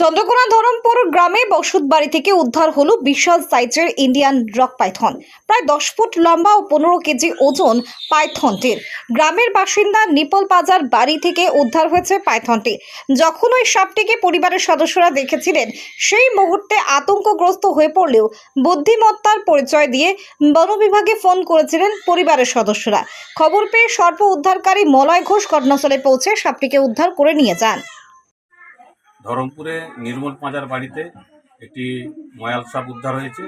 চন্দ্রকোনা ধরমপুর গ্রামে বসত বাড়ি থেকে উদ্ধার হলো বিশাল সাইজের ইন্ডিয়ান রক পাইথন। প্রায় দশ ফুট লম্বা ও পনেরো কেজি ওজন পাইথনটির। গ্রামের বাসিন্দা নিপল বাজার বাড়ি থেকে উদ্ধার হয়েছে পাইথনটি। যখন ওই সাপটিকে পরিবারের সদস্যরা দেখেছিলেন, সেই মুহূর্তে আতঙ্কগ্রস্ত হয়ে পড়লেও বুদ্ধিমত্তার পরিচয় দিয়ে বন বিভাগে ফোন করেছিলেন পরিবারের সদস্যরা। খবর পেয়ে সর্প উদ্ধারকারী মলয় ঘোষ ঘটনাস্থলে পৌঁছে সাপটিকে উদ্ধার করে নিয়ে যান। ধরমপুরে নির্মল পাঁজার বাড়িতে একটি ময়াল সাপ উদ্ধার হয়েছে।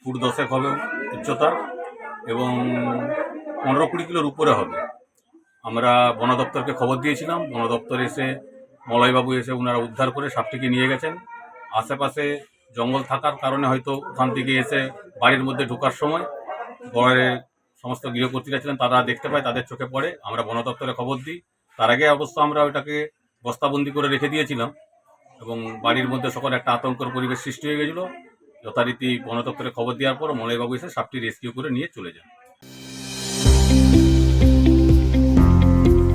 ফুট দশেক হবে উচ্চতা এবং পনেরো কুড়ি কিলোর উপরে হবে। আমরা বন দপ্তরকে খবর দিয়েছিলাম। বন দপ্তর এসে মলয়বাবু এসে ওনারা উদ্ধার করে সাপটিকে নিয়ে গেছেন। আশেপাশে জঙ্গল থাকার কারণে হয়তো ওখান থেকে এসে বাড়ির মধ্যে ঢোকার সময় ঘরের সমস্ত গৃহকর্তীরা ছিলেন, তারা দেখতে পায়, তাদের চোখে পড়ে। আমরা বন দপ্তরে খবর দিই। তার আগে অবশ্য আমরা ওটাকে বস্তাবন্দি করে রেখে দিয়েছিলাম এবং বাড়ির মধ্যে সকল একটা আতঙ্কের পরিবেশ সৃষ্টি হয়ে গেছিল। যথারীতি বন দপ্তরে খবর দেওয়ার পর মলয়বাবু এসে সাপটি রেস্কিউ করে নিয়ে চলে যান।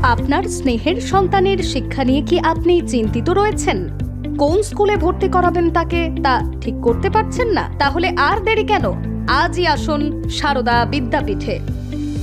আপনার স্নেহের সন্তানের শিক্ষা নিয়ে কি আপনি চিন্তিত রয়েছেন? কোন স্কুলে ভর্তি করাবেন তাকে তা ঠিক করতে পারছেন না? তাহলে আর দেরি কেন? আজই আসুন সারদা বিদ্যাপীঠে।